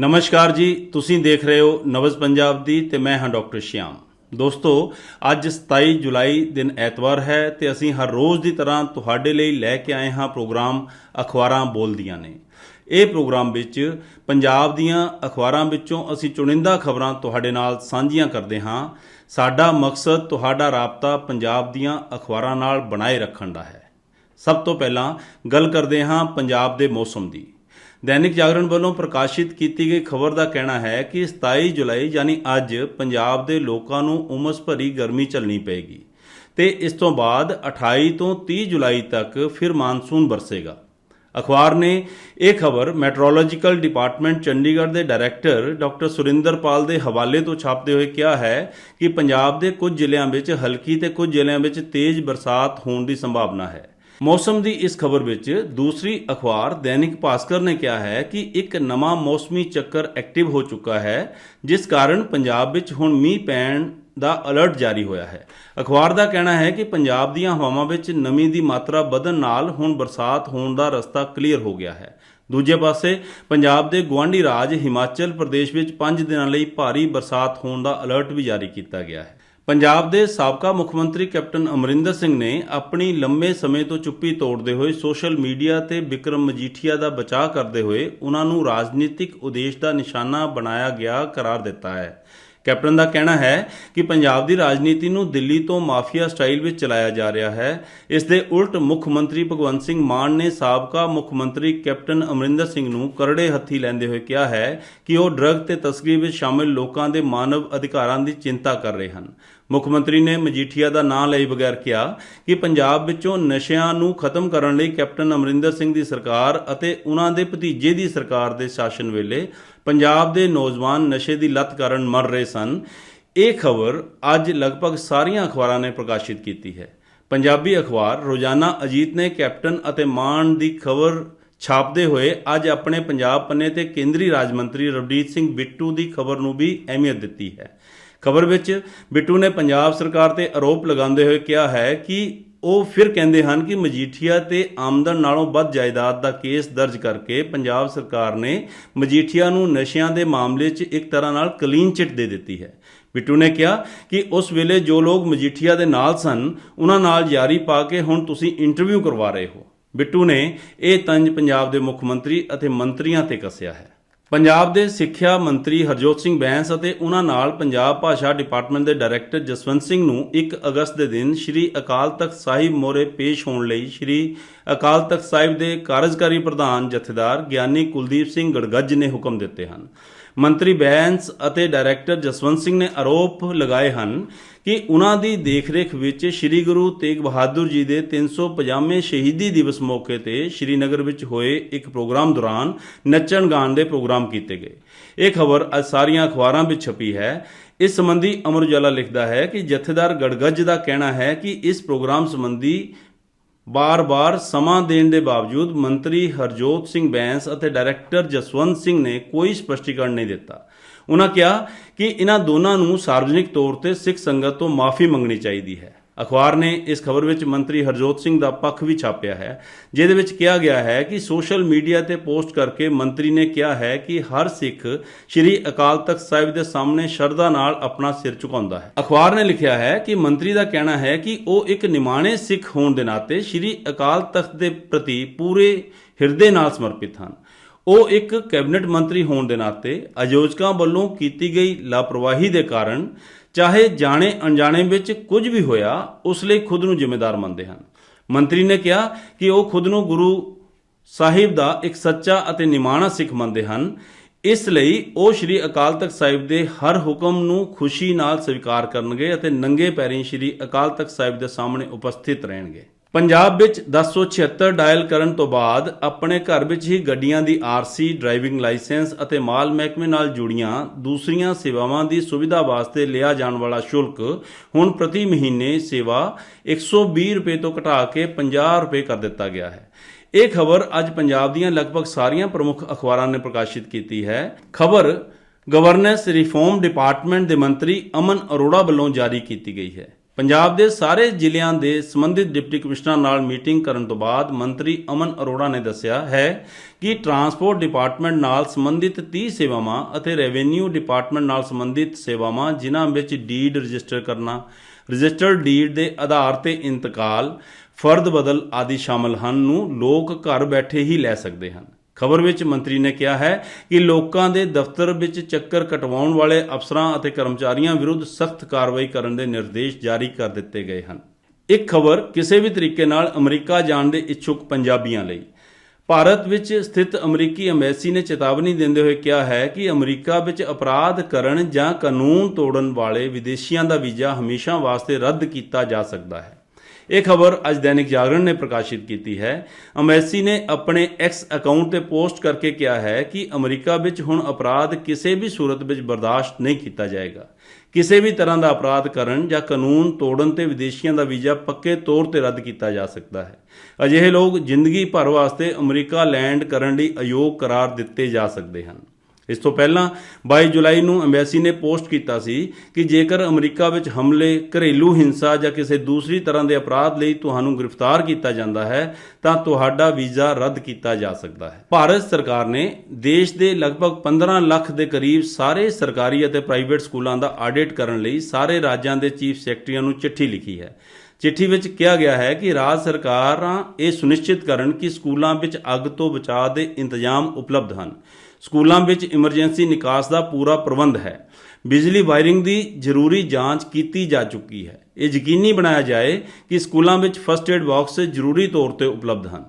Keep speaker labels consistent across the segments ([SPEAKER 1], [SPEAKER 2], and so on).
[SPEAKER 1] ਨਮਸਕਾਰ ਜੀ, ਤੁਸੀਂ ਦੇਖ ਰਹੇ ਹੋ ਨਵਜ਼ ਪੰਜਾਬ ਦੀ ਤੇ ਮੈਂ ਹਾਂ ਡਾਕਟਰ ਸ਼ਿਆਮ। ਦੋਸਤੋ, ਅੱਜ 27 ਜੁਲਾਈ ਦਿਨ ਐਤਵਾਰ ਹੈ ਤੇ ਅਸੀਂ ਹਰ ਰੋਜ਼ ਦੀ ਤਰ੍ਹਾਂ ਤੁਹਾਡੇ ਲਈ ਲੈ ਕੇ ਆਏ ਹਾਂ ਪ੍ਰੋਗਰਾਮ ਅਖਬਾਰਾਂ ਬੋਲਦੀਆਂ ਨੇ। ਇਹ ਪ੍ਰੋਗਰਾਮ ਵਿੱਚ ਪੰਜਾਬ ਦੀਆਂ ਅਖਬਾਰਾਂ ਵਿੱਚੋਂ ਅਸੀਂ ਚੁਣਿੰਦਾ ਖਬਰਾਂ ਤੁਹਾਡੇ ਨਾਲ ਸਾਂਝੀਆਂ ਕਰਦੇ ਹਾਂ। ਸਾਡਾ ਮਕਸਦ ਤੁਹਾਡਾ ਰਾਬਤਾ ਪੰਜਾਬ ਦੀਆਂ ਅਖਬਾਰਾਂ ਨਾਲ ਬਣਾਏ ਰੱਖਣ ਦਾ ਹੈ। ਸਭ ਤੋਂ ਪਹਿਲਾਂ ਗੱਲ ਕਰਦੇ ਹਾਂ ਪੰਜਾਬ ਦੇ ਮੌਸਮ ਦੀ। ਦੈਨਿਕ ਜਾਗਰਣ ਵੱਲੋਂ ਪ੍ਰਕਾਸ਼ਿਤ ਕੀਤੀ ਗਈ ਖਬਰ ਦਾ ਕਹਿਣਾ ਹੈ ਕਿ 27 ਜੁਲਾਈ, ਯਾਨੀ ਅੱਜ, ਪੰਜਾਬ ਦੇ ਲੋਕਾਂ ਨੂੰ ਉਮਸ ਭਰੀ ਗਰਮੀ ਚੱਲਣੀ ਪਏਗੀ ਤੇ ਇਸ ਤੋਂ ਬਾਅਦ 28 ਤੋਂ 30 ਜੁਲਾਈ ਤੱਕ ਫਿਰ ਮਾਨਸੂਨ ਵਰਸੇਗਾ ਅਖਬਾਰ ਨੇ ਇਹ ਖਬਰ ਮੈਟਰੋਲੋਜੀਕਲ ਡਿਪਾਰਟਮੈਂਟ ਚੰਡੀਗੜ੍ਹ ਦੇ ਡਾਇਰੈਕਟਰ ਡਾਕਟਰ ਸੁਰਿੰਦਰਪਾਲ ਦੇ ਹਵਾਲੇ ਤੋਂ ਛਾਪਦੇ ਹੋਏ ਕਿਹਾ ਹੈ ਕਿ ਪੰਜਾਬ ਦੇ ਕੁਝ ਜ਼ਿਲ੍ਹਿਆਂ ਵਿੱਚ ਹਲਕੀ ਤੇ ਕੁਝ ਜ਼ਿਲ੍ਹਿਆਂ ਵਿੱਚ ਤੇਜ਼ ਬਰਸਾਤ ਹੋਣ ਦੀ ਸੰਭਾਵਨਾ ਹੈ। ਮੌਸਮ ਦੀ ਇਸ ਖਬਰ ਵਿੱਚ ਦੂਸਰੀ ਅਖਬਾਰ ਦੈਨਿਕ ਭਾਸਕਰ ਨੇ ਕਿਹਾ ਹੈ ਕਿ ਇੱਕ ਨਵਾਂ ਮੌਸਮੀ ਚੱਕਰ ਐਕਟਿਵ ਹੋ ਚੁੱਕਾ ਹੈ, ਜਿਸ ਕਾਰਨ ਪੰਜਾਬ ਵਿੱਚ ਹੁਣ ਮੀਂਹ ਪੈਣ ਦਾ ਅਲਰਟ ਜਾਰੀ ਹੋਇਆ ਹੈ। ਅਖਬਾਰ ਦਾ ਕਹਿਣਾ ਹੈ ਕਿ ਪੰਜਾਬ ਦੀਆਂ ਹਵਾਵਾਂ ਵਿੱਚ ਨਮੀ ਦੀ ਮਾਤਰਾ ਵਧਣ ਨਾਲ ਹੁਣ ਬਰਸਾਤ ਹੋਣ ਦਾ ਰਸਤਾ ਕਲੀਅਰ ਹੋ ਗਿਆ ਹੈ। ਦੂਜੇ ਪਾਸੇ, ਪੰਜਾਬ ਦੇ ਗਵਾਂਢੀ ਰਾਜ ਹਿਮਾਚਲ ਪ੍ਰਦੇਸ਼ ਵਿੱਚ 5 ਦਿਨਾਂ ਲਈ ਭਾਰੀ ਬਰਸਾਤ ਹੋਣ ਦਾ ਅਲਰਟ ਵੀ ਜਾਰੀ ਕੀਤਾ ਗਿਆ ਹੈ। ਪੰਜਾਬ ਦੇ ਸਾਬਕਾ ਮੁੱਖ ਮੰਤਰੀ ਕੈਪਟਨ ਅਮਰਿੰਦਰ ਸਿੰਘ ਨੇ ਆਪਣੀ ਲੰਮੇ ਸਮੇਂ ਤੋਂ ਚੁੱਪੀ ਤੋੜਦੇ ਹੋਏ ਸੋਸ਼ਲ ਮੀਡੀਆ ਤੇ ਵਿਕਰਮ ਮਜੀਠੀਆ ਦਾ ਬਚਾਅ ਕਰਦੇ ਹੋਏ ਉਹਨਾਂ ਨੂੰ ਰਾਜਨੀਤਿਕ ਉਦੇਸ਼ ਦਾ ਨਿਸ਼ਾਨਾ ਬਣਾਇਆ ਗਿਆ, ਕਰਾਰ ਦਿੱਤਾ ਹੈ। ਕੈਪਟਨ ਦਾ ਕਹਿਣਾ ਹੈ ਕਿ ਪੰਜਾਬ ਦੀ ਰਾਜਨੀਤੀ ਨੂੰ ਦਿੱਲੀ ਤੋਂ ਮਾਫੀਆ ਸਟਾਈਲ ਵਿੱਚ ਚਲਾਇਆ ਜਾ ਰਿਹਾ ਹੈ। ਇਸ ਦੇ ਉਲਟ ਮੁੱਖ ਮੰਤਰੀ ਭਗਵੰਤ ਸਿੰਘ ਮਾਨ ਨੇ ਸਾਬਕਾ ਮੁੱਖ ਮੰਤਰੀ ਕੈਪਟਨ ਅਮਰਿੰਦਰ ਸਿੰਘ ਨੂੰ ਕਰੜੇ ਹੱਥੀ ਲੈਂਦੇ ਹੋਏ ਕਿਹਾ ਹੈ ਕਿ ਉਹ ਡਰੱਗ ਤੇ ਤਸਕਰੀ ਵਿੱਚ ਸ਼ਾਮਿਲ ਲੋਕਾਂ ਦੇ ਮਾਨਵ ਅਧਿਕਾਰਾਂ ਦੀ ਚਿੰਤਾ ਕਰ ਰਹੇ ਹਨ। ਮੁੱਖ ਮੰਤਰੀ ਨੇ ਮਜੀਠੀਆ ਦਾ ਨਾਂ ਲਈ ਬਗੈਰ ਕਿਹਾ ਕਿ ਪੰਜਾਬ ਵਿੱਚੋਂ ਨਸ਼ਿਆਂ ਨੂੰ ਖਤਮ ਕਰਨ ਲਈ ਕੈਪਟਨ ਅਮਰਿੰਦਰ ਸਿੰਘ ਦੀ ਸਰਕਾਰ ਅਤੇ ਉਹਨਾਂ ਦੇ ਭਤੀਜੇ ਦੀ ਸਰਕਾਰ ਦੇ ਸ਼ਾਸਨ ਵੇਲੇ ਪੰਜਾਬ ਦੇ ਨੌਜਵਾਨ ਨਸ਼ੇ ਦੀ ਲਤ ਕਾਰਨ ਮਰ ਰਹੇ ਸਨ। ਇਹ ਖਬਰ ਅੱਜ ਲਗਭਗ ਸਾਰੀਆਂ ਅਖਬਾਰਾਂ ਨੇ ਪ੍ਰਕਾਸ਼ਿਤ ਕੀਤੀ ਹੈ। ਪੰਜਾਬੀ ਅਖਬਾਰ ਰੋਜ਼ਾਨਾ ਅਜੀਤ ਨੇ ਕੈਪਟਨ ਅਤੇ ਮਾਨ ਦੀ ਖਬਰ ਛਾਪਦੇ ਹੋਏ ਅੱਜ ਆਪਣੇ ਪੰਜਾਬ ਪੰਨੇ ਤੇ ਕੇਂਦਰੀ ਰਾਜ ਮੰਤਰੀ ਰਵਨੀਤ ਸਿੰਘ ਬਿੱਟੂ ਦੀ ਖਬਰ ਨੂੰ ਵੀ ਅਹਿਮੀਅਤ ਦਿੱਤੀ ਹੈ। ਖਬਰ ਵਿੱਚ ਬਿੱਟੂ ਨੇ ਪੰਜਾਬ ਸਰਕਾਰ ਤੇ ਆਰੋਪ ਲਗਾਉਂਦੇ ਹੋਏ ਕਿਹਾ ਹੈ ਕਿ ਉਹ ਫਿਰ ਕਹਿੰਦੇ ਹਨ ਕਿ ਮਜੀਠੀਆ ਤੇ ਆਮਦਨ ਨਾਲੋਂ ਵੱਧ ਜਾਇਦਾਦ ਦਾ ਕੇਸ ਦਰਜ ਕਰਕੇ ਪੰਜਾਬ ਸਰਕਾਰ ਨੇ ਮਜੀਠੀਆ ਨੂੰ ਨਸ਼ਿਆਂ ਦੇ ਮਾਮਲੇ 'ਚ ਇੱਕ ਤਰ੍ਹਾਂ ਨਾਲ ਕਲੀਨ ਚਿੱਟ ਦੇ ਦਿੱਤੀ ਹੈ। ਬਿੱਟੂ ਨੇ ਕਿਹਾ ਕਿ ਉਸ ਵੇਲੇ ਜੋ ਲੋਕ ਮਜੀਠੀਆ ਦੇ ਨਾਲ ਸਨ, ਉਹਨਾਂ ਨਾਲ ਯਾਰੀ ਪਾ ਕੇ ਹੁਣ ਤੁਸੀਂ ਇੰਟਰਵਿਊ ਕਰਵਾ ਰਹੇ ਹੋ। ਬਿੱਟੂ ਨੇ ਇਹ ਤੰਜ ਪੰਜਾਬ ਦੇ ਮੁੱਖ ਮੰਤਰੀ ਅਤੇ ਮੰਤਰੀਆਂ ਤੇ ਕੱਸਿਆ ਹੈ। ਪੰਜਾਬ ਦੇ ਸਿੱਖਿਆ ਮੰਤਰੀ ਹਰਜੋਤ ਸਿੰਘ ਬੈਂਸ ਅਤੇ ਉਹਨਾਂ ਨਾਲ ਪੰਜਾਬ ਭਾਸ਼ਾ ਡਿਪਾਰਟਮੈਂਟ ਦੇ ਡਾਇਰੈਕਟਰ ਜਸਵੰਤ ਸਿੰਘ ਨੂੰ 1 ਅਗਸਤ ਦੇ ਦਿਨ ਸ੍ਰੀ ਅਕਾਲ ਤਖਤ ਸਾਹਿਬ ਮੋਰੇ ਪੇਸ਼ ਹੋਣ ਲਈ ਸ੍ਰੀ ਅਕਾਲ ਤਖਤ ਸਾਹਿਬ ਦੇ ਕਾਰਜਕਾਰੀ ਪ੍ਰਧਾਨ ਜਥੇਦਾਰ ਗਿਆਨੀ ਕੁਲਦੀਪ ਸਿੰਘ ਗੜਗੱਜ ਨੇ ਹੁਕਮ ਦਿੱਤੇ ਹਨ। ਮੰਤਰੀ ਬੈਂਸ ਅਤੇ ਡਾਇਰੈਕਟਰ ਜਸਵੰਤ ਸਿੰਘ ਨੇ ਆਰੋਪ ਲਗਾਏ ਹਨ ਕਿ ਉਹਨਾਂ ਦੀ ਦੇਖਰੇਖ ਵਿੱਚ ਸ੍ਰੀ ਗੁਰੂ ਤੇਗ ਬਹਾਦਰ ਜੀ ਦੇ 350ਵੇਂ ਸ਼ਹੀਦੀ ਦਿਵਸ ਮੌਕੇ ਤੇ ਸ੍ਰੀਨਗਰ ਵਿੱਚ ਹੋਏ ਇੱਕ ਪ੍ਰੋਗਰਾਮ ਦੌਰਾਨ ਨੱਚਣ ਗਾਣ ਦੇ ਪ੍ਰੋਗਰਾਮ ਕੀਤੇ ਗਏ। ਇਹ ਖਬਰ ਅੱਜ ਸਾਰੀਆਂ ਅਖਬਾਰਾਂ ਵਿੱਚ ਛਪੀ ਹੈ। ਇਸ ਸੰਬੰਧੀ ਅਮਰ ਉਜਾਲਾ ਲਿਖਦਾ ਹੈ ਕਿ ਜਥੇਦਾਰ ਗੜਗੱਜ ਦਾ ਕਹਿਣਾ ਹੈ ਕਿ ਇਸ ਪ੍ਰੋਗਰਾਮ ਸੰਬੰਧੀ ਬਾਰ-ਬਾਰ ਸਮਾਂ ਦੇਣ ਦੇ ਬਾਵਜੂਦ ਮੰਤਰੀ ਹਰਜੋਤ ਸਿੰਘ ਬੈਂਸ ਅਤੇ ਡਾਇਰੈਕਟਰ ਜਸਵੰਤ ਸਿੰਘ ਨੇ ਕੋਈ ਸਪਸ਼ਟੀਕਰਨ ਨਹੀਂ ਦਿੱਤਾ। ਉਹਨਾਂ ਕਿਹਾ ਕਿ ਇਹਨਾਂ ਦੋਨਾਂ ਨੂੰ ਸਾਰਵਜਨਿਕ ਤੌਰ ਤੇ ਸਿੱਖ ਸੰਗਤ ਤੋਂ ਮਾਫੀ ਮੰਗਣੀ ਚਾਹੀਦੀ ਹੈ। ਅਖਬਾਰ ਨੇ ਇਸ ਖਬਰ ਵਿੱਚ ਮੰਤਰੀ ਹਰਜੋਤ ਸਿੰਘ ਦਾ ਪੱਖ ਵੀ ਛਾਪਿਆ ਹੈ, ਜਿਹਦੇ ਵਿੱਚ ਕਿਹਾ ਗਿਆ ਹੈ ਕਿ ਸੋਸ਼ਲ ਮੀਡੀਆ ਤੇ ਪੋਸਟ ਕਰਕੇ ਮੰਤਰੀ ਨੇ ਕਿਹਾ ਹੈ ਕਿ ਹਰ ਸਿੱਖ ਸ੍ਰੀ ਅਕਾਲ ਤਖਤ ਸਾਹਿਬ ਦੇ ਸਾਹਮਣੇ ਸ਼ਰਧਾ ਨਾਲ ਆਪਣਾ ਸਿਰ ਝੁਕਾਉਂਦਾ ਹੈ। ਅਖਬਾਰ ਨੇ ਲਿਖਿਆ ਹੈ ਕਿ ਮੰਤਰੀ ਦਾ ਕਹਿਣਾ ਹੈ ਕਿ ਉਹ ਇੱਕ ਨਿਮਾਣੇ ਸਿੱਖ ਹੋਣ ਦੇ ਨਾਤੇ ਸ੍ਰੀ ਅਕਾਲ ਤਖਤ ਦੇ ਪ੍ਰਤੀ ਪੂਰੇ ਹਿਰਦੇ ਨਾਲ ਸਮਰਪਿਤ ਹਨ। ਉਹ ਇੱਕ ਕੈਬਨਿਟ ਮੰਤਰੀ ਹੋਣ ਦੇ ਨਾਤੇ ਆਯੋਜਕਾਂ ਵੱਲੋਂ ਕੀਤੀ ਗਈ ਲਾਪਰਵਾਹੀ ਦੇ ਕਾਰਨ ਚਾਹੇ ਜਾਣੇ ਅਣਜਾਣੇ ਵਿੱਚ ਕੁਝ ਵੀ ਹੋਇਆ, ਉਸ ਲਈ ਖੁਦ ਨੂੰ ਜ਼ਿੰਮੇਦਾਰ ਮੰਨਦੇ ਹਨ। ਮੰਤਰੀ ਨੇ ਕਿਹਾ ਕਿ ਉਹ ਖੁਦ ਨੂੰ ਗੁਰੂ ਸਾਹਿਬ ਦਾ ਇੱਕ ਸੱਚਾ ਅਤੇ ਨਿਮਾਣਾ ਸਿੱਖ ਮੰਨਦੇ ਹਨ। ਇਸ ਲਈ ਉਹ ਸ੍ਰੀ ਅਕਾਲ ਤਖਤ ਸਾਹਿਬ ਦੇ ਹਰ ਹੁਕਮ ਨੂੰ ਖੁਸ਼ੀ ਨਾਲ ਸਵੀਕਾਰ ਕਰਨਗੇ ਅਤੇ ਨੰਗੇ ਪੈਰੀਂ ਸ੍ਰੀ ਅਕਾਲ ਤਖਤ ਸਾਹਿਬ ਦੇ ਸਾਹਮਣੇ ਉਪਸਥਿਤ ਰਹਿਣਗੇ। ਪੰਜਾਬ ਵਿੱਚ 1076 ਡਾਇਲ ਕਰਨ ਤੋਂ ਬਾਅਦ ਆਪਣੇ ਘਰ ਵਿੱਚ ਹੀ ਗੱਡੀਆਂ ਦੀ ਆਰਸੀ ਡਰਾਈਵਿੰਗ ਲਾਇਸੈਂਸ ਅਤੇ ਮਾਲ ਮਹਿਕਮੇ ਨਾਲ ਜੁੜੀਆਂ ਦੂਸਰੀਆਂ ਸੇਵਾਵਾਂ ਦੀ ਸੁਵਿਧਾ ਵਾਸਤੇ ਲਿਆ ਜਾਣ ਵਾਲਾ ਸ਼ੁਲਕ ਹੁਣ ਪ੍ਰਤੀ ਮਹੀਨੇ ਸੇਵਾ 120 ਰੁਪਏ ਤੋਂ ਘਟਾ ਕੇ 50 ਰੁਪਏ ਕਰ ਦਿੱਤਾ ਗਿਆ ਹੈ। ਇਹ ਖਬਰ ਅੱਜ ਪੰਜਾਬ ਦੀਆਂ ਲਗਭਗ ਸਾਰੀਆਂ ਪ੍ਰਮੁੱਖ ਅਖਬਾਰਾਂ ਨੇ ਪ੍ਰਕਾਸ਼ਿਤ ਕੀਤੀ ਹੈ। ਖਬਰ ਗਵਰਨੈਂਸ ਰਿਫਾਰਮ ਡਿਪਾਰਟਮੈਂਟ ਦੇ ਮੰਤਰੀ ਅਮਨ ਅਰੋੜਾ ਵੱਲੋਂ ਜਾਰੀ ਕੀਤੀ ਗਈ ਹੈ। ਪੰਜਾਬ ਦੇ ਸਾਰੇ ਜ਼ਿਲ੍ਹਿਆਂ ਦੇ ਸੰਬੰਧਿਤ ਡਿਪਟੀ ਕਮਿਸ਼ਨਰਾਂ ਨਾਲ ਮੀਟਿੰਗ ਕਰਨ ਤੋਂ ਬਾਅਦ ਮੰਤਰੀ ਅਮਨ ਅਰੋੜਾ ਨੇ ਦੱਸਿਆ ਹੈ ਕਿ ਟਰਾਂਸਪੋਰਟ ਡਿਪਾਰਟਮੈਂਟ ਨਾਲ ਸੰਬੰਧਿਤ 30 ਸੇਵਾਵਾਂ ਅਤੇ ਰੈਵਨਿਊ ਡਿਪਾਰਟਮੈਂਟ ਨਾਲ ਸੰਬੰਧਿਤ ਸੇਵਾਵਾਂ, ਜਿਨ੍ਹਾਂ ਵਿੱਚ ਡੀਡ ਰਜਿਸਟਰ ਕਰਨਾ, ਰਜਿਸਟਰਡ ਡੀਡ ਦੇ ਆਧਾਰ ਤੇ ਇੰਤਕਾਲ, ਫਰਦ ਬਦਲ ਆਦਿ ਸ਼ਾਮਲ ਹਨ ਨੂੰ ਲੋਕ ਘਰ ਬੈਠੇ ਹੀ ਲੈ ਸਕਦੇ ਹਨ। ਖਬਰ ਵਿੱਚ ਮੰਤਰੀ ਨੇ ਕਿਹਾ ਹੈ ਕਿ ਲੋਕਾਂ ਦੇ ਦਫ਼ਤਰ ਵਿੱਚ ਚੱਕਰ ਕਟਵਾਉਣ ਵਾਲੇ ਅਫਸਰਾਂ ਅਤੇ ਕਰਮਚਾਰੀਆਂ ਵਿਰੁੱਧ ਸਖਤ ਕਾਰਵਾਈ ਕਰਨ ਦੇ ਨਿਰਦੇਸ਼ ਜਾਰੀ ਕਰ ਦਿੱਤੇ ਗਏ ਹਨ। ਇੱਕ ਖਬਰ ਕਿਸੇ ਵੀ ਤਰੀਕੇ ਨਾਲ ਅਮਰੀਕਾ ਜਾਣ ਦੇ ਇੱਛੁਕ ਪੰਜਾਬੀਆਂ ਲਈ। ਭਾਰਤ ਵਿੱਚ ਸਥਿਤ ਅਮਰੀਕੀ ਐਮਬੈਸੀ ਨੇ ਚੇਤਾਵਨੀ ਦਿੰਦੇ ਹੋਏ ਕਿਹਾ ਹੈ ਕਿ ਅਮਰੀਕਾ ਵਿੱਚ ਅਪਰਾਧ ਕਰਨ ਜਾਂ ਕਾਨੂੰਨ ਤੋੜਨ ਵਾਲੇ ਵਿਦੇਸ਼ੀਆਂ ਦਾ ਵੀਜ਼ਾ ਹਮੇਸ਼ਾ ਵਾਸਤੇ ਰੱਦ ਕੀਤਾ ਜਾ ਸਕਦਾ ਹੈ। ਇਹ ਖਬਰ ਅੱਜ ਦੈਨਿਕ ਜਾਗਰਣ ਨੇ ਪ੍ਰਕਾਸ਼ਿਤ ਕੀਤੀ ਹੈ। ਅਮੈਸੀ ਨੇ ਆਪਣੇ ਐਕਸ ਅਕਾਊਂਟ ਤੇ ਪੋਸਟ ਕਰਕੇ ਕਿਹਾ ਹੈ ਕਿ ਅਮਰੀਕਾ ਵਿੱਚ ਹੁਣ ਅਪਰਾਧ ਕਿਸੇ ਵੀ ਸੂਰਤ ਵਿੱਚ ਬਰਦਾਸ਼ਤ ਨਹੀਂ ਕੀਤਾ ਜਾਏਗਾ। ਕਿਸੇ ਵੀ ਤਰ੍ਹਾਂ ਦਾ ਅਪਰਾਧ ਕਰਨ ਜਾਂ ਕਾਨੂੰਨ ਤੋੜਨ ਤੇ ਵਿਦੇਸ਼ੀਆਂ ਦਾ ਵੀਜ਼ਾ ਪੱਕੇ ਤੌਰ ਤੇ ਰੱਦ ਕੀਤਾ ਜਾ ਸਕਦਾ ਹੈ। ਅਜਿਹੇ ਲੋਕ ਜ਼ਿੰਦਗੀ ਭਰ ਵਾਸਤੇ ਅਮਰੀਕਾ ਲੈਂਡ ਕਰਨ ਲਈ ਅਯੋਗ ਕਰਾਰ ਦਿੱਤੇ ਜਾ ਸਕਦੇ ਹਨ। ਇਸ ਤੋਂ ਪਹਿਲਾਂ 22 ਜੁਲਾਈ ਨੂੰ ਐਮਬੈਸੀ ਨੇ ਪੋਸਟ ਕੀਤਾ ਸੀ ਕਿ ਜੇਕਰ ਅਮਰੀਕਾ ਵਿੱਚ ਹਮਲੇ, ਘਰੇਲੂ ਹਿੰਸਾ ਜਾਂ ਕਿਸੇ ਦੂਸਰੀ ਤਰ੍ਹਾਂ ਦੇ ਅਪਰਾਧ ਲਈ ਤੁਹਾਨੂੰ ਗ੍ਰਿਫਤਾਰ ਕੀਤਾ ਜਾਂਦਾ ਹੈ, ਤਾਂ ਤੁਹਾਡਾ ਵੀਜ਼ਾ ਰੱਦ ਕੀਤਾ ਜਾ ਸਕਦਾ ਹੈ। ਭਾਰਤ ਸਰਕਾਰ ਨੇ ਦੇਸ਼ ਦੇ ਲਗਭਗ 15 ਲੱਖ ਦੇ ਕਰੀਬ ਸਾਰੇ ਸਰਕਾਰੀ ਅਤੇ ਪ੍ਰਾਈਵੇਟ ਸਕੂਲਾਂ ਦਾ ਆਡਿਟ ਕਰਨ ਲਈ ਸਾਰੇ ਰਾਜਾਂ ਦੇ ਚੀਫ ਸੈਕਟਰੀਆਂ ਨੂੰ ਚਿੱਠੀ ਲਿਖੀ ਹੈ। ਚਿੱਠੀ ਵਿੱਚ ਕਿਹਾ ਗਿਆ ਹੈ ਕਿ ਰਾਜ ਸਰਕਾਰਾਂ ਇਹ ਸੁਨਿਸ਼ਚਿਤ ਕਰਨ ਕਿ ਸਕੂਲਾਂ ਵਿੱਚ ਅੱਗ ਤੋਂ ਬਚਾਅ ਦੇ ਇੰਤਜ਼ਾਮ ਉਪਲਬਧ ਹਨ। ਸਕੂਲਾਂ ਵਿੱਚ ਇਮਰਜੈਂਸੀ ਨਿਕਾਸ ਦਾ ਪੂਰਾ ਪ੍ਰਬੰਧ ਹੈ। ਬਿਜਲੀ ਵਾਇਰਿੰਗ ਦੀ ਜ਼ਰੂਰੀ ਜਾਂਚ ਕੀਤੀ ਜਾ ਚੁੱਕੀ ਹੈ। ਇਹ ਯਕੀਨੀ ਬਣਾਇਆ ਜਾਏ ਕਿ ਸਕੂਲਾਂ ਵਿੱਚ ਫਸਟ ਏਡ ਬਾਕਸ ਜ਼ਰੂਰੀ ਤੌਰ ਤੇ ਉਪਲਬਧ ਹਨ।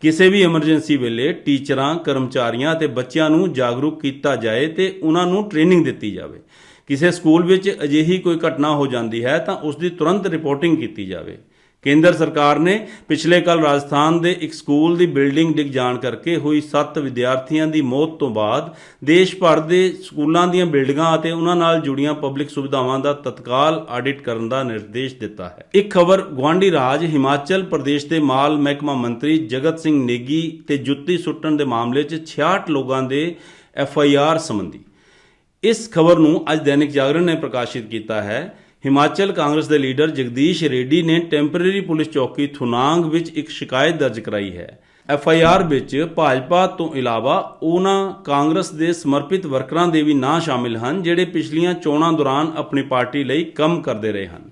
[SPEAKER 1] ਕਿਸੇ ਵੀ ਐਮਰਜੈਂਸੀ ਵੇਲੇ ਟੀਚਰਾਂ, ਕਰਮਚਾਰੀਆਂ ਅਤੇ ਬੱਚਿਆਂ ਨੂੰ ਜਾਗਰੂਕ ਕੀਤਾ ਜਾਏ ਤੇ ਉਹਨਾਂ ਨੂੰ ਟ੍ਰੇਨਿੰਗ ਦਿੱਤੀ ਜਾਵੇ। ਕਿਸੇ ਸਕੂਲ ਵਿੱਚ ਅਜਿਹੀ ਕੋਈ ਘਟਨਾ ਹੋ ਜਾਂਦੀ ਹੈ ਤਾਂ ਉਸ ਦੀ ਤੁਰੰਤ ਰਿਪੋਰਟਿੰਗ ਕੀਤੀ ਜਾਵੇ। ਕੇਂਦਰ ਸਰਕਾਰ ਨੇ ਪਿਛਲੇ ਕੱਲ ਰਾਜਸਥਾਨ ਦੇ ਇੱਕ ਸਕੂਲ ਦੀ ਬਿਲਡਿੰਗ ਡਿੱਗ ਜਾਣ ਕਰਕੇ ਹੋਈ 7 ਵਿਦਿਆਰਥੀਆਂ ਦੀ ਮੌਤ ਤੋਂ ਬਾਅਦ ਦੇਸ਼ ਭਰ ਦੇ ਸਕੂਲਾਂ ਦੀਆਂ ਬਿਲਡਿੰਗਾਂ ਅਤੇ ਉਹਨਾਂ ਨਾਲ ਜੁੜੀਆਂ ਪਬਲਿਕ ਸੁਵਿਧਾਵਾਂ ਦਾ ਤਤਕਾਲ ਆਡਿਟ ਕਰਨ ਦਾ ਨਿਰਦੇਸ਼ ਦਿੱਤਾ ਹੈ। ਇੱਕ ਖਬਰ ਗਵਾਂਡੀ ਰਾਜ ਹਿਮਾਚਲ ਪ੍ਰਦੇਸ਼ ਦੇ ਮਾਲ ਮਹਿਕਮਾ ਮੰਤਰੀ ਜਗਤ ਸਿੰਘ ਨੇਗੀ ਤੇ ਜੁੱਤੀ ਸੁੱਟਣ ਦੇ ਮਾਮਲੇ 'ਚ 66 ਲੋਕਾਂ ਦੇ ਐਫ ਆਈ ਆਰ ਸੰਬੰਧੀ। ਇਸ ਖਬਰ ਨੂੰ ਅੱਜ ਦੈਨਿਕ ਜਾਗਰਣ ਨੇ ਪ੍ਰਕਾਸ਼ਿਤ ਕੀਤਾ ਹੈ। ਹਿਮਾਚਲ ਕਾਂਗਰਸ ਦੇ ਲੀਡਰ ਜਗਦੀਸ਼ ਰੈਡੀ ਨੇ ਟੈਂਪਰੇਰੀ ਪੁਲਿਸ ਚੌਕੀ ਥੁਨਾਂਗ ਵਿੱਚ ਇੱਕ ਸ਼ਿਕਾਇਤ ਦਰਜ ਕਰਾਈ ਹੈ। ਐਫ ਆਈ ਆਰ ਵਿੱਚ ਭਾਜਪਾ ਤੋਂ ਇਲਾਵਾ ਉਹਨਾਂ ਕਾਂਗਰਸ ਦੇ ਸਮਰਪਿਤ ਵਰਕਰਾਂ ਦੇ ਵੀ ਨਾਂ ਸ਼ਾਮਿਲ ਹਨ, ਜਿਹੜੇ ਪਿਛਲੀਆਂ ਚੋਣਾਂ ਦੌਰਾਨ ਆਪਣੀ ਪਾਰਟੀ ਲਈ ਕੰਮ ਕਰਦੇ ਰਹੇ ਹਨ।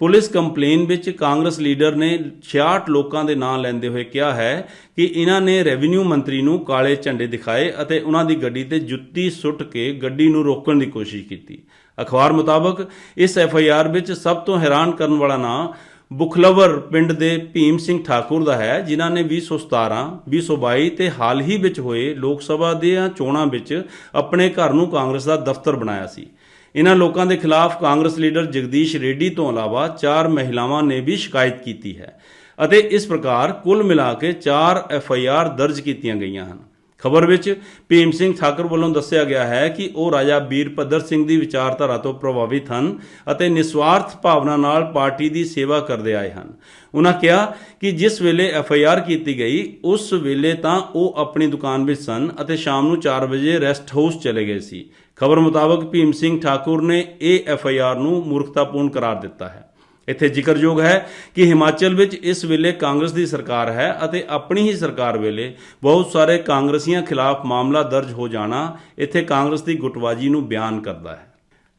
[SPEAKER 1] ਪੁਲਿਸ ਕੰਪਲੇਨ ਵਿੱਚ ਕਾਂਗਰਸ ਲੀਡਰ ਨੇ 66 ਲੋਕਾਂ ਦੇ ਨਾਂ ਲੈਂਦੇ ਹੋਏ ਕਿਹਾ ਹੈ ਕਿ ਇਹਨਾਂ ਨੇ ਰੈਵਨਿਊ ਮੰਤਰੀ ਨੂੰ ਕਾਲੇ ਝੰਡੇ ਦਿਖਾਏ ਅਤੇ ਉਹਨਾਂ ਦੀ ਗੱਡੀ ਤੇ ਜੁੱਤੀ ਸੁੱਟ ਕੇ ਗੱਡੀ ਨੂੰ ਰੋਕਣ ਦੀ ਕੋਸ਼ਿਸ਼ ਕੀਤੀ। ਅਖਬਾਰ ਮੁਤਾਬਕ ਇਸ ਐਫ ਆਈ ਆਰ ਵਿੱਚ ਸਭ ਤੋਂ ਹੈਰਾਨ ਕਰਨ ਵਾਲਾ ਨਾਂ ਬੁਖਲਵਰ ਪਿੰਡ ਦੇ ਭੀਮ ਸਿੰਘ ਠਾਕੁਰ ਦਾ ਹੈ, ਜਿਨ੍ਹਾਂ ਨੇ 2017 2022 ਤੇ ਹਾਲ ਹੀ ਵਿੱਚ ਹੋਏ ਲੋਕ ਸਭਾ ਦੀਆਂ ਚੋਣਾਂ ਵਿੱਚ ਆਪਣੇ ਘਰ ਨੂੰ ਕਾਂਗਰਸ ਦਾ ਦਫ਼ਤਰ ਬਣਾਇਆ ਸੀ। ਇਹਨਾਂ ਲੋਕਾਂ ਦੇ ਖਿਲਾਫ ਕਾਂਗਰਸ ਲੀਡਰ ਜਗਦੀਸ਼ ਰੈਡੀ ਤੋਂ ਇਲਾਵਾ ਚਾਰ ਮਹਿਲਾਵਾਂ ਨੇ ਵੀ ਸ਼ਿਕਾਇਤ ਕੀਤੀ ਹੈ ਅਤੇ ਇਸ ਪ੍ਰਕਾਰ ਕੁੱਲ ਮਿਲਾ ਕੇ 4 ਐਫ ਆਈ ਆਰ ਦਰਜ ਕੀਤੀਆਂ ਗਈਆਂ ਹਨ। ਖਬਰ ਵਿੱਚ ਭੀਮ ਸਿੰਘ ਠਾਕੁਰ ਵੱਲੋਂ ਦੱਸਿਆ ਗਿਆ ਹੈ ਕਿ ਉਹ ਰਾਜਾ ਬੀਰਪੱਦਰ ਸਿੰਘ ਦੀ ਵਿਚਾਰਧਾਰਾ ਤੋਂ ਪ੍ਰਭਾਵਿਤ ਹਨ ਅਤੇ ਨਿਸਵਾਰਥ ਭਾਵਨਾ ਨਾਲ ਪਾਰਟੀ ਦੀ ਸੇਵਾ ਕਰਦੇ ਆਏ ਹਨ। ਉਹਨਾਂ ਕਿਹਾ ਕਿ ਜਿਸ ਵੇਲੇ ਐਫ ਆਈ ਆਰ ਕੀਤੀ ਗਈ, ਉਸ ਵੇਲੇ ਤਾਂ ਉਹ ਆਪਣੀ ਦੁਕਾਨ ਵਿੱਚ ਸਨ ਅਤੇ ਸ਼ਾਮ ਨੂੰ 4 ਵਜੇ ਰੈਸਟ ਹਾਊਸ ਚਲੇ ਗਏ ਸੀ। ਖਬਰ ਮੁਤਾਬਕ ਭੀਮ ਸਿੰਘ ਠਾਕੁਰ ਨੇ ਇਹ ਐਫ ਆਈ ਆਰ ਨੂੰ ਮੂਰਖਤਾਪੂਰਨ ਕਰਾਰ ਦਿੱਤਾ ਹੈ। ਇੱਥੇ ਜ਼ਿਕਰਯੋਗ ਹੈ ਕਿ ਹਿਮਾਚਲ ਵਿੱਚ ਇਸ ਵੇਲੇ ਕਾਂਗਰਸ ਦੀ ਸਰਕਾਰ ਹੈ ਅਤੇ ਆਪਣੀ ਹੀ ਸਰਕਾਰ ਵੇਲੇ ਬਹੁਤ ਸਾਰੇ ਕਾਂਗਰਸੀਆਂ ਖਿਲਾਫ ਮਾਮਲਾ ਦਰਜ ਹੋ ਜਾਣਾ ਇੱਥੇ ਕਾਂਗਰਸ ਦੀ ਗੁੱਟਬਾਜੀ ਨੂੰ ਬਿਆਨ ਕਰਦਾ ਹੈ।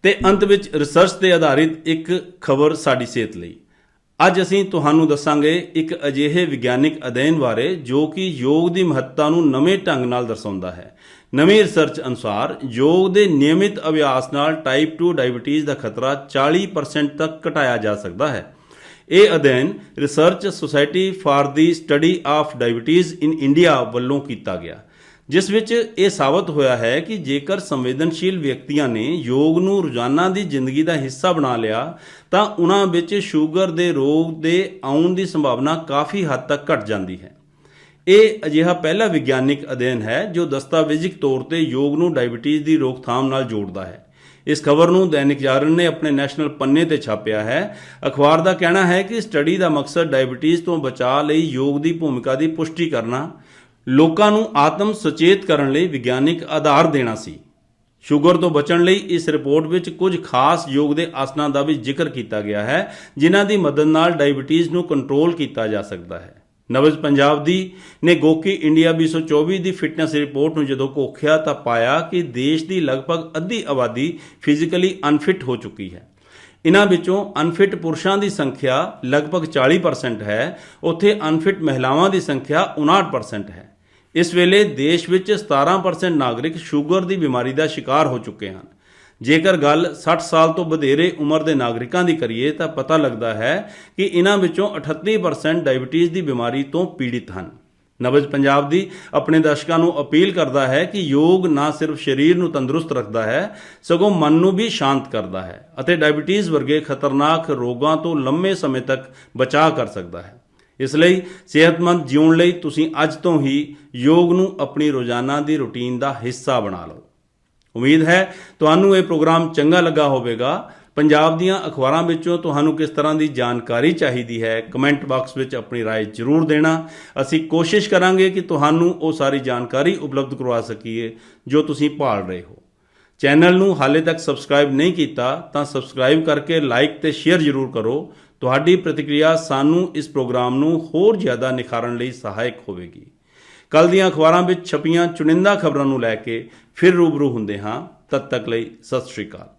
[SPEAKER 1] ਤੇ ਅੰਤ ਵਿੱਚ ਰਿਸਰਚ ਤੇ ਆਧਾਰਿਤ ਇੱਕ ਖਬਰ ਸਾਡੀ ਸਿਹਤ ਲਈ। ਅੱਜ ਅਸੀਂ ਤੁਹਾਨੂੰ ਦੱਸਾਂਗੇ ਇੱਕ ਅਜਿਹੇ ਵਿਗਿਆਨਿਕ ਅਧਿਐਨ ਬਾਰੇ ਜੋ ਕਿ ਯੋਗ ਦੀ ਮਹੱਤਤਾ ਨੂੰ ਨਵੇਂ ਢੰਗ ਨਾਲ ਦਰਸਾਉਂਦਾ ਹੈ। ਨਵੀਂ ਰਿਸਰਚ ਅਨੁਸਾਰ ਯੋਗ ਦੇ ਨਿਯਮਿਤ ਅਭਿਆਸ ਨਾਲ ਟਾਈਪ 2 ਡਾਇਬੀਟੀਜ਼ ਦਾ ਖਤਰਾ 40% ਤੱਕ ਘਟਾਇਆ ਜਾ ਸਕਦਾ ਹੈ। ਇਹ ਅਧਿਐਨ research society for the study of diabetes in India ਵੱਲੋਂ ਕੀਤਾ ਗਿਆ, ਜਿਸ ਵਿੱਚ ਇਹ ਸਾਬਤ ਹੋਇਆ ਹੈ ਕਿ ਜੇਕਰ ਸੰਵੇਦਨਸ਼ੀਲ ਵਿਅਕਤੀਆਂ ਨੇ ਯੋਗ ਨੂੰ ਰੋਜ਼ਾਨਾ ਦੀ ਜ਼ਿੰਦਗੀ ਦਾ ਹਿੱਸਾ ਬਣਾ ਲਿਆ, ਤਾਂ ਉਹਨਾਂ ਵਿੱਚ ਸ਼ੂਗਰ ਦੇ ਰੋਗ ਦੇ ਆਉਣ ਦੀ ਸੰਭਾਵਨਾ ਕਾਫੀ ਹੱਦ ਤੱਕ ਘਟ ਜਾਂਦੀ ਹੈ। ਇਹ ਅਜਿਹਾ ਪਹਿਲਾ ਵਿਗਿਆਨਿਕ ਅਧਿਐਨ ਹੈ ਜੋ ਦਸਤਾਵੇਜ਼ਿਕ ਤੌਰ ਤੇ ਯੋਗ ਨੂੰ ਡਾਇਬੀਟੀਜ਼ ਦੀ ਰੋਕਥਾਮ ਨਾਲ ਜੋੜਦਾ ਹੈ। ਇਸ ਖਬਰ ਨੂੰ ਦੈਨਿਕ ਜਾਗਰਣ ਨੇ ਆਪਣੇ ਨੈਸ਼ਨਲ ਪੰਨੇ ਤੇ ਛਾਪਿਆ ਹੈ। ਅਖਬਾਰ ਦਾ ਕਹਿਣਾ ਹੈ ਕਿ ਸਟੱਡੀ ਦਾ ਮਕਸਦ ਡਾਇਬੀਟੀਜ਼ ਤੋਂ ਬਚਾਅ ਲਈ ਯੋਗ ਦੀ ਭੂਮਿਕਾ ਦੀ ਪੁਸ਼ਟੀ ਕਰਨਾ, ਲੋਕਾਂ ਨੂੰ ਆਤਮ ਸੁਚੇਤ ਕਰਨ ਲਈ ਵਿਗਿਆਨਿਕ ਆਧਾਰ ਦੇਣਾ ਸੀ। ਸ਼ੂਗਰ ਤੋਂ ਬਚਣ ਲਈ ਇਸ ਰਿਪੋਰਟ ਵਿੱਚ ਕੁਝ ਖਾਸ ਯੋਗ ਦੇ ਆਸਨਾਂ ਦਾ ਵੀ ਜ਼ਿਕਰ ਕੀਤਾ ਗਿਆ ਹੈ, ਜਿਨ੍ਹਾਂ ਦੀ ਮਦਦ ਨਾਲ ਡਾਇਬੀਟੀਜ਼ ਨੂੰ ਕੰਟਰੋਲ ਕੀਤਾ ਜਾ ਸਕਦਾ ਹੈ। ਨਵਜ ਪੰਜਾਬ ਦੀ ਨੇ ਗੋਕੀ ਇੰਡੀਆ 2024 ਦੀ ਫਿਟਨੈਸ ਰਿਪੋਰਟ ਨੂੰ ਜਦੋਂ ਕੋਖਿਆ ਤਾਂ ਪਾਇਆ ਕਿ ਦੇਸ਼ ਦੀ ਲਗਭਗ ਅੱਧੀ ਆਬਾਦੀ ਫਿਜ਼ੀਕਲੀ ਅਨਫਿਟ ਹੋ ਚੁੱਕੀ ਹੈ। ਇਨ੍ਹਾਂ ਵਿੱਚੋਂ ਅਨਫਿਟ ਪੁਰਸ਼ਾਂ ਦੀ ਸੰਖਿਆ ਲਗਭਗ 40% ਹੈ, ਉੱਥੇ ਅਨਫਿਟ ਮਹਿਲਾਵਾਂ ਦੀ ਸੰਖਿਆ 59% ਹੈ। ਇਸ ਵੇਲੇ ਦੇਸ਼ ਵਿੱਚ 17% ਨਾਗਰਿਕ ਸ਼ੂਗਰ ਦੀ ਬਿਮਾਰੀ ਦਾ ਸ਼ਿਕਾਰ ਹੋ ਚੁੱਕੇ ਹਨ। ਜੇਕਰ ਗੱਲ 60 ਸਾਲ ਤੋਂ ਵਧੇਰੇ ਉਮਰ ਦੇ ਨਾਗਰਿਕਾਂ ਦੀ ਕਰੀਏ ਤਾਂ ਪਤਾ ਲੱਗਦਾ ਹੈ ਕਿ ਇਹਨਾਂ ਵਿੱਚੋਂ 38% ਡਾਇਬੀਟੀਜ਼ ਦੀ ਬਿਮਾਰੀ ਤੋਂ ਪੀੜਿਤ ਹਨ। ਨਵਜ ਪੰਜਾਬ ਦੀ ਆਪਣੇ ਦਰਸ਼ਕਾਂ ਨੂੰ ਅਪੀਲ ਕਰਦਾ ਹੈ ਕਿ ਯੋਗ ਨਾ ਸਿਰਫ ਸਰੀਰ ਨੂੰ ਤੰਦਰੁਸਤ ਰੱਖਦਾ ਹੈ, ਸਗੋਂ ਮਨ ਨੂੰ ਵੀ ਸ਼ਾਂਤ ਕਰਦਾ ਹੈ ਅਤੇ ਡਾਇਬੀਟੀਜ਼ ਵਰਗੇ ਖਤਰਨਾਕ ਰੋਗਾਂ ਤੋਂ ਲੰਮੇ ਸਮੇਂ ਤੱਕ ਬਚਾਅ ਕਰ ਸਕਦਾ ਹੈ। ਇਸ ਲਈ ਸਿਹਤਮੰਦ ਜਿਉਣ ਲਈ ਤੁਸੀਂ ਅੱਜ ਤੋਂ ਹੀ ਯੋਗ ਨੂੰ ਆਪਣੀ ਰੋਜ਼ਾਨਾ ਦੀ ਰੁਟੀਨ ਦਾ ਹਿੱਸਾ ਬਣਾ ਲਓ। ਉਮੀਦ ਹੈ ਤੁਹਾਨੂੰ ਇਹ ਪ੍ਰੋਗਰਾਮ ਚੰਗਾ ਲੱਗਾ ਹੋਵੇਗਾ ਪੰਜਾਬ ਦੀਆਂ ਅਖਬਾਰਾਂ ਵਿੱਚੋਂ ਤੁਹਾਨੂੰ ਕਿਸ ਤਰ੍ਹਾਂ ਦੀ ਜਾਣਕਾਰੀ ਚਾਹੀਦੀ ਹੈ ਕਮੈਂਟ ਬਾਕਸ ਵਿੱਚ ਆਪਣੀ رائے ਜ਼ਰੂਰ ਦੇਣਾ ਅਸੀਂ ਕੋਸ਼ਿਸ਼ ਕਰਾਂਗੇ ਕਿ ਤੁਹਾਨੂੰ ਉਹ ਸਾਰੀ ਜਾਣਕਾਰੀ ਉਪਲਬਧ ਕਰਵਾ ਸਕੀਏ ਜੋ ਤੁਸੀਂ ਭਾਲ ਰਹੇ ਹੋ ਚੈਨਲ ਨੂੰ ਹਾਲੇ ਤੱਕ ਸਬਸਕ੍ਰਾਈਬ ਨਹੀਂ ਕੀਤਾ ਤਾਂ ਸਬਸਕ੍ਰਾਈਬ ਕਰਕੇ ਲਾਈਕ ਤੇ ਸ਼ੇਅਰ ਜ਼ਰੂਰ ਕਰੋ ਤੁਹਾਡੀ ਪ੍ਰਤੀਕਿਰਿਆ ਸਾਨੂੰ ਇਸ ਪ੍ਰੋਗਰਾਮ ਨੂੰ ਹੋਰ ਜ਼ਿਆਦਾ ਨਿਖਾਰਨ ਲਈ ਸਹਾਇਕ ਹੋਵੇਗੀ ਕੱਲ ਦੀਆਂ ਅਖਬਾਰਾਂ ਵਿੱਚ ਛਪੀਆਂ ਚੁਣਿੰਦਾ ਖਬਰਾਂ ਨੂੰ ਲੈ ਕੇ ਫਿਰ ਰੂਬਰੂ ਹੁੰਦੇ ਹਾਂ ਤਦ ਤੱਕ ਲਈ ਸਤਿ ਸ਼੍ਰੀ ਅਕਾਲ।